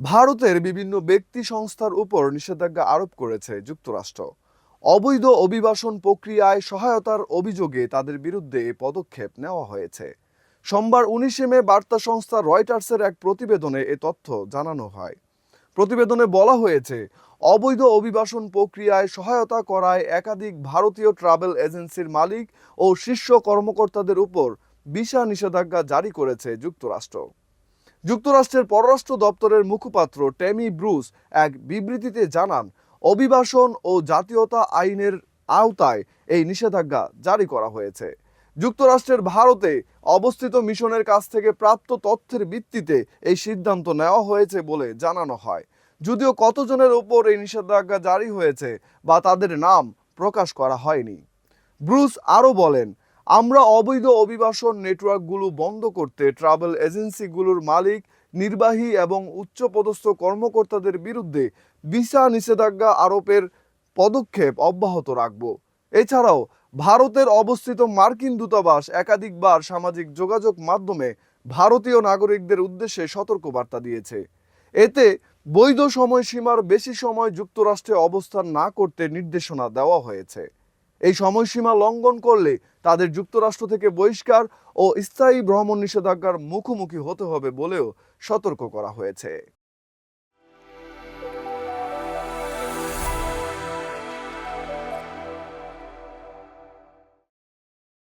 ভারতের বিভিন্ন ব্যক্তি সংস্থার উপর নিষেধাজ্ঞা আরোপ করেছে যুক্তরাষ্ট্র। অবৈধ অভিবাসন প্রক্রিয়ায় সহায়তার অভিযোগে তাদের বিরুদ্ধে পদক্ষেপ নেওয়া হয়েছে। সোমবার উনিশে মে বার্তা সংস্থা রয়টার্সের এক প্রতিবেদনে এ তথ্য জানানো হয়। প্রতিবেদনে বলা হয়েছে, অবৈধ অভিবাসন প্রক্রিয়ায় সহায়তা করায় একাধিক ভারতীয় ট্রাভেল এজেন্সির মালিক ও শীর্ষ কর্মকর্তাদের উপর ভিসা নিষেধাজ্ঞা জারি করেছে যুক্তরাষ্ট্র। যুক্তরাষ্ট্রের পররাষ্ট্র দপ্তরের মুখপাত্র টেমি ব্রুস এক বিবৃতিতে জানান, অভিবাসন ও জাতীয়তা আইনের আওতায় এই নিষেধাজ্ঞা জারি করা হয়েছে। যুক্তরাষ্ট্রের ভারতে অবস্থিত মিশনের কাছ থেকে প্রাপ্ত তথ্যের ভিত্তিতে এই সিদ্ধান্ত নেওয়া হয়েছে বলে জানানো হয়। যদিও কতজনের ওপর এই নিষেধাজ্ঞা জারি হয়েছে বা তাদের নাম প্রকাশ করা হয়নি। ব্রুস আরও বলেন আমরা অবৈধ অভিবাসন নেটওয়ার্কগুলো বন্ধ করতে ট্রাভেল এজেন্সিগুলোর মালিক, নির্বাহী এবং উচ্চপদস্থ কর্মকর্তাদের বিরুদ্ধে ভিসা নিষেধাজ্ঞা আরোপের পদক্ষেপ অব্যাহত রাখব। এছাড়াও ভারতের অবস্থিত মার্কিন দূতাবাস একাধিকবার সামাজিক যোগাযোগ মাধ্যমে ভারতীয় নাগরিকদের উদ্দেশ্যে সতর্কবার্তা দিয়েছে। এতে বৈধ সময়সীমার বেশি সময় যুক্তরাষ্ট্রে অবস্থান না করতে নির্দেশনা দেওয়া হয়েছে। এই সময়সীমা লঙ্ঘন করলে তাদের যুক্তরাষ্ট্র থেকে বহিষ্কার ও স্থায়ী ভ্রমণ নিষেধাজ্ঞার মুখোমুখি হতে হবে বলেও সতর্ক করা হয়েছে।